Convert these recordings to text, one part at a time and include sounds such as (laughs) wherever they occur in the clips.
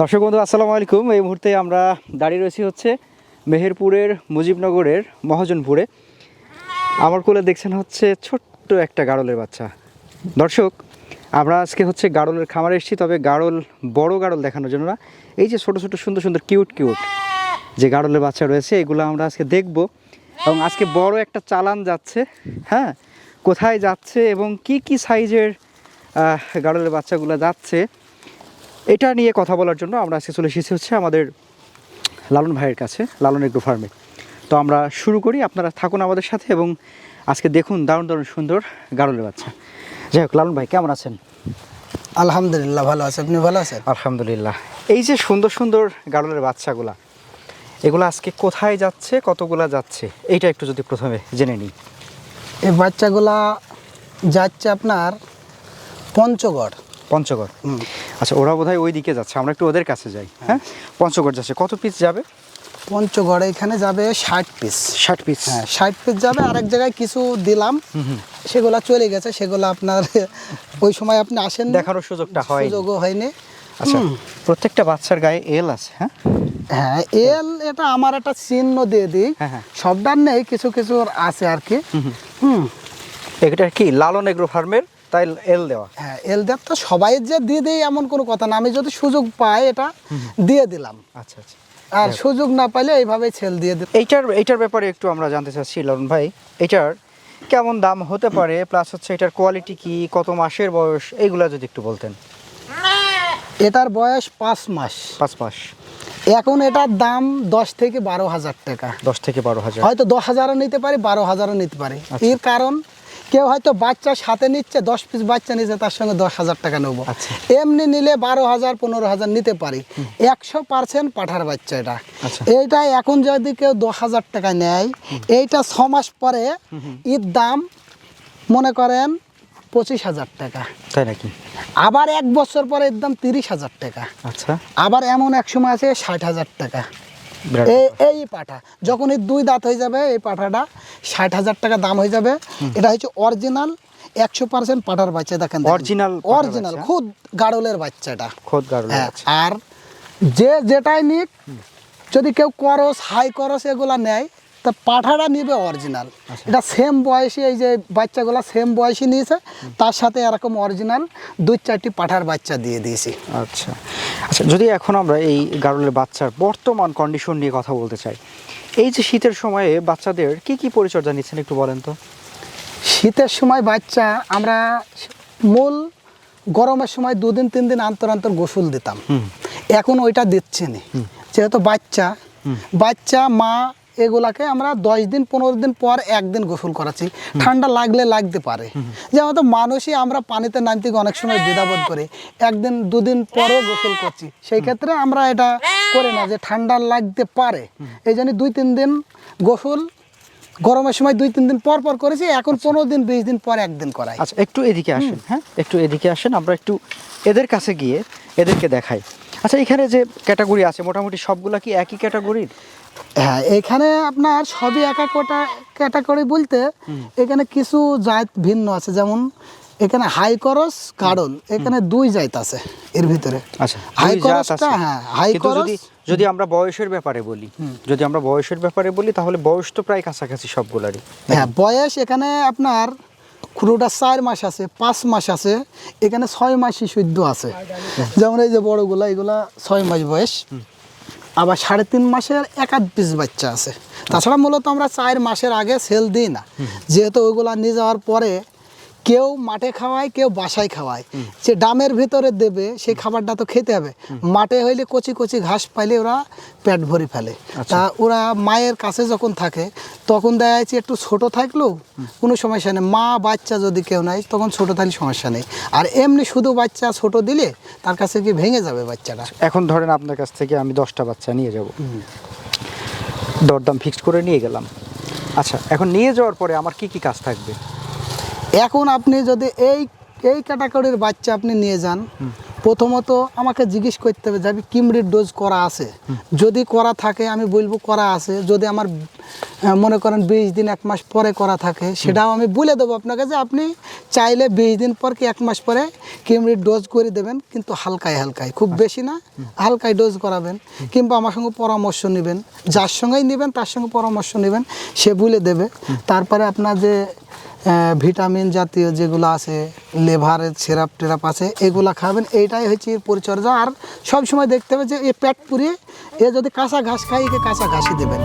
দর্শক বন্ধু, আসসালামু আলাইকুম। এই মুহূর্তে আমরা দাঁড়িয়ে রয়েছি হচ্ছে মেহেরপুরের মুজিবনগরের মহাজনপুরে। আমার কোলে দেখছেন হচ্ছে ছোট্ট একটা গাড়লের বাচ্চা। দর্শক, আমরা আজকে হচ্ছে গাড়লের খামারে এসেছি, তবে গাড়ল বড় গাড়ল দেখানোর জন্য না। এই যে ছোট ছোট, সুন্দর সুন্দর, কিউট কিউট যে গাড়লের বাচ্চা রয়েছে, এগুলো আমরা আজকে দেখব। এবং আজকে বড় একটা চালান যাচ্ছে হ্যাঁ? কোথায় যাচ্ছে এবং কি কি সাইজের গাড়লের বাচ্চাগুলো যাচ্ছে? এটা নিয়ে কথা বলার জন্য আমরা আজকে চলে এসেছি হচ্ছে আমাদের লালন ভাইয়ের কাছে লালন এগ্রো ফার্মে। তো আমরা শুরু করি আপনারা থাকুন আমাদের সাথে এবং আজকে দেখুন দারুণ দারুণ সুন্দর গাড়লের বাচ্চা। যাই হোক লালন ভাই কেমন আছেন? আলহামদুলিল্লাহ ভালো আছে। আপনি ভালো আছেন? আলহামদুলিল্লাহ। এই যে সুন্দর সুন্দর গাড়লের বাচ্চাগুলা এগুলো আজকে কোথায় যাচ্ছে কতগুলা যাচ্ছে? এইটা একটু যদি প্রথমে জেনে নিই। এই বাচ্চাগুলা যাচ্ছে আপনার পঞ্চগড়। পঞ্চগড়। আচ্ছা ওরা বোধহয় ওই দিকে যাচ্ছে আমরা একটু ওদের কাছে যাই হ্যাঁ। পঞ্চগড় যাচ্ছে কত পিস যাবে? পঞ্চগড়ে এখানে যাবে ষাট পিস ষাট পিস হ্যাঁ ষাট পিস যাবে আরেক জায়গায় কিছু দিলাম সেগুলা চলে গেছে সেগুলো আপনার (laughs) ওই সময় আপনি আসেন দেখানোর সুযোগটা হয় সুযোগও হয়নি। আচ্ছা প্রত্যেকটা বাচ্চার গায়ে এল আছে হ্যাঁ? হ্যাঁ এল এটা আমার একটা চিহ্ন দিয়ে দিই। হ্যাঁ, হ্যাঁ। সবটার নেই কিছু কিছু আছে আর কি। হুম এটা কি লালন এগ্রো ফার্মের? তাই এল দেওয়া। হ্যাঁ এল দেব তো সবাই যে দিয়ে দিই এমন কোনো কথা না। আমি যদি সুযোগ পাই এটা দিয়ে দিলাম। আচ্ছা আচ্ছা। আর সুযোগ না পাইলে এইভাবে ছেল দিয়ে দিই এইটার এইটার ব্যাপারে একটু আমরা জানতে চাচ্ছি লালন ভাই। এটার কেমন দাম হতে পারে? প্লাস হচ্ছে এটার কোয়ালিটি কি? কত মাসের বয়স? এইগুলা যদি একটু বলতেন। এটার বয়স পাঁচ মাস। পাঁচ মাস। এখন এটার দাম দশ থেকে বারো হাজার টাকা। দশ থেকে বারো হাজার। হয়তো দশ হাজারও নিতে পারি বারো হাজারও নিতে পারি। আচ্ছা। এর কারণ কেউ হয়তো বাচ্চা সাথে নিচ্ছে দশ পিস বাচ্চা নিচ্ছে তার সঙ্গে দশ হাজার টাকা নেব। আচ্ছা। এমনি নিলে বারো হাজার পনেরো হাজার নিতে পারি। একশো পার্সেন্ট পাঠার বাচ্চা এটা। আচ্ছা। এইটা এখন যদি কেউ দশ হাজার টাকা নেয় এইটা ছ মাস পরে এর দাম মনে করেন পঁচিশ হাজার টাকা। তাই নাকি? আবার এক বছর পরে এর দাম তিরিশ হাজার টাকা। আচ্ছা। আবার এমন এক সময় আছে ষাট হাজার টাকা। এই এই পাঠা যখন এই দুই দাঁত হয়ে যাবে এই পাঠাটা ষাট হাজার টাকা দাম হয়ে যাবে। এটা হচ্ছে অরিজিনাল একশো পার্সেন্ট পাঠার বাচ্চা দেখেন অরিজিনাল অরিজিনাল? খুদ গাড়লের বাচ্চাটা। খুদ গাড়ল হ্যাঁ আর যে যেটাই নিক যদি কেউ করস হাই করস এগুলা নেয় তা পাঠাটা নিবে অরিজিনাল। এটা সেম বয়সী এই যে বাচ্চাগুলো সেম বয়সী নিয়েছে তার সাথে এরকম অরিজিনাল দুই চারটি পাঠার বাচ্চা দিয়ে দিয়েছি। আচ্ছা। আচ্ছা যদি এখন আমরা এই গাড়লের বাচ্চার বর্তমান কন্ডিশন নিয়ে কথা বলতে চাই এই যে শীতের সময়ে বাচ্চাদের কি কি পরিচর্যা নিচ্ছেন একটু বলেন তো? শীতের সময় বাচ্চা আমরা মূল গরমের সময় দুদিন তিন দিন অন্তর অন্তর গোসল দিতাম। এখন ওইটা দিচ্ছে না যেহেতু বাচ্চা বাচ্চা মা এগুলাকে আমরা দশ দিন পনেরো দিন পর একদিন গোসল করাচ্ছি। ঠান্ডা লাগলে লাগতে পারে। যেমন তো মানুষই আমরা পানিতে নামতে অনেক সময় দ্বিধাবোধ করি। একদিন দুদিন পরও গোসল করছি। সেই ক্ষেত্রে আমরা এটা করি না যে ঠান্ডা লাগতে পারে। এই জন্য দুই তিন দিন গোসল গরমের সময় দুই তিন দিন পর পর করেছি। এখন পনেরো দিন বিশ দিন পর একদিন করাই। আচ্ছা একটু এদিকে আসেন। হ্যাঁ। একটু এদিকে আসেন। আমরা একটু এদের কাছে গিয়ে এদেরকে দেখাই। আচ্ছা এখানে যে ক্যাটাগরি আছে মোটামুটি সবগুলা কি একই ক্যাটাগরির হ্যাঁ এখানে আপনার সবই একা কোটা ক্যাটাগরি বলতে এখানে কিছু জাত ভিন্ন আছে যেমন এখানে হাই করস কারণ এখানে দুই জাত আছে এর ভিতরে। আচ্ছা হাই করসটা হ্যাঁ হাই করস যদি যদি আমরা বয়সের ব্যাপারে বলি যদি আমরা বয়সের ব্যাপারে বলি তাহলে বয়স তো প্রায় কাছাকাছি সবগুলারই হ্যাঁ বয়স এখানে আপনার খুঁড়োটা চার মাস আছে, পাঁচ মাস আছে, এখানে ছয় মাস শিশুদ্ধ আছে। যেমন এই যে বড়গুলা, এগুলা ছয় মাস বয়স। আবার সাড়ে তিন মাসের এক আধ পিস বাচ্চা আছে। তাছাড়া মূলত আমরা চার মাসের আগে সেল দিই না। যেহেতু ওইগুলা নিয়ে যাওয়ার পরে কেউ মাঠে খাওয়ায় কেউ বাসায় খাওয়ায়। যে ডামের ভিতরে দেবে সেই খাবারটা তো খেতে হবে। মাঠে হইলে কচি কচি ঘাস পাইলে ওরা পেট ভরে ফেলে। তা ওরা মায়ের কাছে যখন থাকে তখন দেখা যাচ্ছে একটু ছোট থাকলেও কোনো সমস্যা নেই। মা বাচ্চা যদি কেউ নাই তখন ছোট থাকলে সমস্যা নেই। আর এমনি শুধু বাচ্চা ছোট দিলে তার কাছে কি ভেঙে যাবে বাচ্চাটা? এখন ধরেন আপনার কাছ থেকে আমি দশটা বাচ্চা নিয়ে যাব। দরদাম ফিক্সড করে নিয়ে গেলাম। আচ্ছা এখন নিয়ে যাওয়ার পরে আমার কি কি কাজ থাকবে? এখন আপনি যদি এই এই ক্যাটাগরির বাচ্চা আপনি নিয়ে যান প্রথমত আমাকে জিজ্ঞেস করতে হবে যে আমি কিমড়ির ডোজ করা আছে? যদি করা থাকে আমি বলব করা আছে। যদি আমার মনে করেন বিশ দিন এক মাস পরে করা থাকে সেটাও আমি বলে দেবো আপনাকে যে আপনি চাইলে বিশ দিন পর কি এক মাস পরে কিমড়ির ডোজ করে দেবেন কিন্তু হালকায় হালকায় খুব বেশি না হালকায় ডোজ করাবেন কিংবা আমার সঙ্গে পরামর্শ নেবেন যার সঙ্গেই নেবেন তার সঙ্গে পরামর্শ নেবেন সে বলে দেবে। তারপরে আপনার যে ভিটামিন জাতীয় যেগুলো আছে লেভারের সিরাপ টেরাপ আছে এগুলো খাবেন। এইটাই হচ্ছে এর পরিচর্যা। আর সব সময় দেখতে হবে যে এ পেট পুড়িয়ে এ যদি কাঁচা ঘাস খায় একে কাঁচা ঘাসই দেবেন।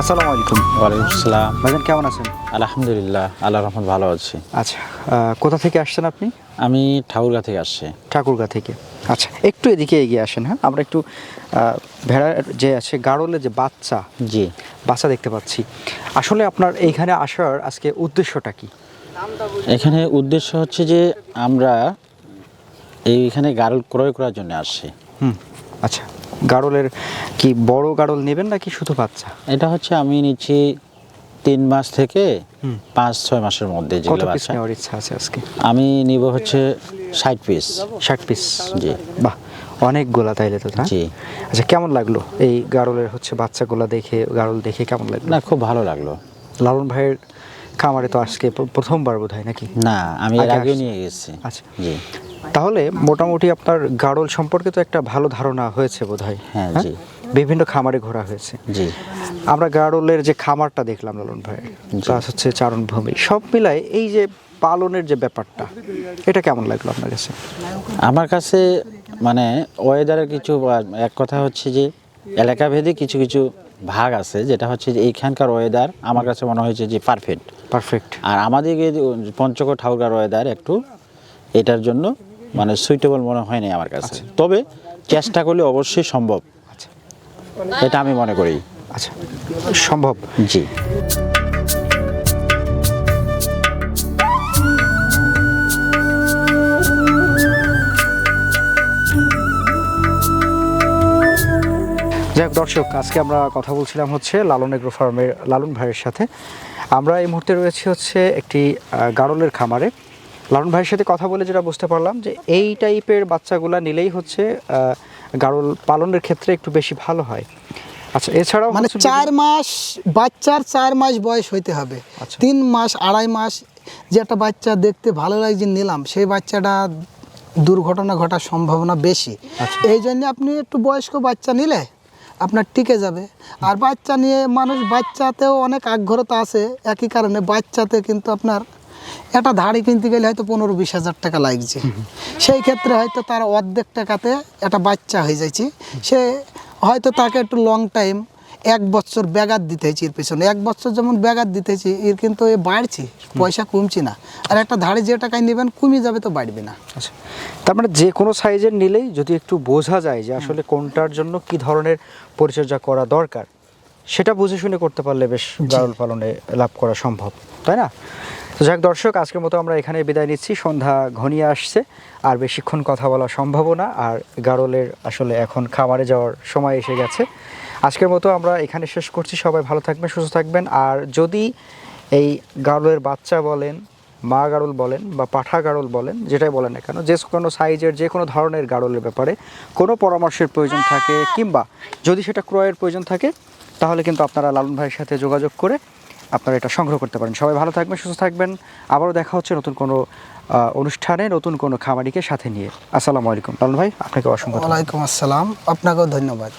আসসালামু আলাইকুম। ওয়ালাইকুম আসসালাম ভাইজান কেমন আছেন? আলহামদুলিল্লাহ আল্লাহ রহমত ভালো আছি। আচ্ছা কোথা থেকে আসছেন আপনি? আমি ঠাকুরগা থেকে আসছি। ঠাকুরগা থেকে। আচ্ছা একটু এদিকে এগিয়ে আসেন হ্যাঁ? আমরা একটু ভেড়ার যে আছে গাড়লের যে বাচ্চা জি। বাচ্চা দেখতে পাচ্ছি। আসলে আপনার এইখানে আসার আজকে উদ্দেশ্যটা কি? এখানে উদ্দেশ্য হচ্ছে যে আমরা এইখানে গারল ক্রয় করার জন্য আসছি। হুম আচ্ছা। গাড়লের কি বড় গাড়ল নেবেন নাকি শুধু বাচ্চা? এটা হচ্ছে আমি নিচ্ছি তিন মাস থেকে পাঁচ ছয় মাসের মধ্যে যেগুলো বাচ্চা। নেওয়ার ইচ্ছা আছে আজকে? আমি নিব হচ্ছে ষাট পিস ষাট পিস জি। বাহ অনেকগুলা তাইলে তো না জি। আচ্ছা কেমন লাগল এই গাড়লের হচ্ছে বাচ্চাগুলা দেখে গাড়ল দেখে কেমন লাগল? না খুব ভালো লাগল। লালন ভাইয়ের খামারে তো আজকে প্রথমবার বোধ হয় নাকি? না আমি এর আগে আগেও নিয়ে গেছি। আচ্ছা। জি। তাহলে মোটামুটি আপনার গাড়ল সম্পর্কে তো একটা ভালো ধারণা হয়েছে বোধ হয় হ্যাঁ, জি। বিভিন্ন খামারে ঘোরা হয়েছে। জি। আমরা গাড়লের যে খামারটা দেখলাম লালন ভাই প্লাস হচ্ছে চারণভূমি সব মিলায় এই যে পালনের যে ব্যাপারটা এটা কেমন লাগল আপনার কাছে? আমার কাছে মানে ওয়েদারের কিছু এক কথা হচ্ছে যে এলাকাভেদে কিছু কিছু ভাগ আছে যেটা হচ্ছে যে এইখানকার ওয়েদার আমার কাছে মনে হয়েছে যে পারফেক্ট। পারফেক্ট। আর আমাদের পঞ্চগড় ঠাকুরগার ওয়েদার একটু এটার জন্য মানে সুইটেবল মনে হয়নি আমার কাছে। তবে চেষ্টা করলে অবশ্যই সম্ভব। আচ্ছা। এটা আমি মনে করি। আচ্ছা সম্ভব। জি। যাই হোক দর্শক আজকে আমরা কথা বলছিলাম হচ্ছে লালন এগ্রো ফার্মের লালন ভাইয়ের সাথে। আমরা এই মুহূর্তে রয়েছি হচ্ছে একটি গাড়লের খামারে। লালন ভাইয়ের সাথে কথা বলে যেটা বুঝতে পারলাম যে এই টাইপের বাচ্চাগুলা নিলেই হচ্ছে গাড়ল পালনের ক্ষেত্রে একটু বেশি ভালো হয়। আচ্ছা এছাড়াও মানে চার মাস বাচ্চার চার মাস বয়স হইতে হবে। আচ্ছা। তিন মাস আড়াই মাস যে একটা বাচ্চা দেখতে ভালো লাগছে নিলাম সেই বাচ্চাটা দুর্ঘটনা ঘটার সম্ভাবনা বেশি। আচ্ছা। এই জন্য আপনি একটু বয়স্ক বাচ্চা নিলে আপনার টিকে যাবে। আর বাচ্চা নিয়ে মানুষ বাচ্চাতেও অনেক আগ্রহতা আছে। একই কারণে বাচ্চাতে কিন্তু আপনার একটা ধাড়ি কিনতে গেলে হয়তো পনেরো বিশ হাজার টাকা লাগছে। সেই ক্ষেত্রে হয়তো তার অর্ধেক টাকাতে একটা বাচ্চা হয়ে যাচ্ছে। সে হয়তো তাকে একটু লং টাইম এক বছর ব্যাগার দিতেছি এর পেছনে। এক বছর যেমন ব্যাগার দিতেছি এর কিন্তু এ বাড়ছে পয়সা কমছে না। আর একটা ধারে যে টাকায় নেবেন কমে যাবে তো বাড়বে না। আচ্ছা তার মানে যে কোনো সাইজের নিলেই যদি একটু বোঝা যায় যে আসলে কোনটার জন্য কি ধরনের পরিচর্যা করা দরকার সেটা বুঝে শুনে করতে পারলে বেশ গারল পালনে লাভ করা সম্ভব তাই না? যাক দর্শক, আজকের মতো আমরা এখানে বিদায় নিচ্ছি। সন্ধ্যা ঘনিয়ে আসছে, আর বেশিক্ষণ কথা বলা সম্ভব না, আর গারলের আসলে এখন খামারে যাওয়ার সময় এসে গেছে। আজকের মতো আমরা এখানে শেষ করছি। সবাই ভালো থাকবেন, সুস্থ থাকবেন। আর যদি এই গারলের বাচ্চা বলেন, মা গাড়ল বলেন বা পাঠা গাড়ল বলেন, যেটাই বলেন না কেন, যে কোনো সাইজের, যে কোনো ধরনের গাড়লের ব্যাপারে কোনো পরামর্শের প্রয়োজন থাকে, কিংবা যদি সেটা ক্রয়ের প্রয়োজন থাকে, তাহলে কিন্তু আপনারা লালন ভাইয়ের সাথে যোগাযোগ করে আপনারা এটা সংগ্রহ করতে পারেন। সবাই ভালো থাকবেন, সুস্থ থাকবেন। আবারও দেখা হচ্ছে নতুন কোনো অনুষ্ঠানে, নতুন কোনো খামারিকে সাথে নিয়ে। আসসালামু আলাইকুম। লালন ভাই, আপনাকে অসংখ্য। ওয়ালাইকুম আসসালাম। আপনাকেও ধন্যবাদ।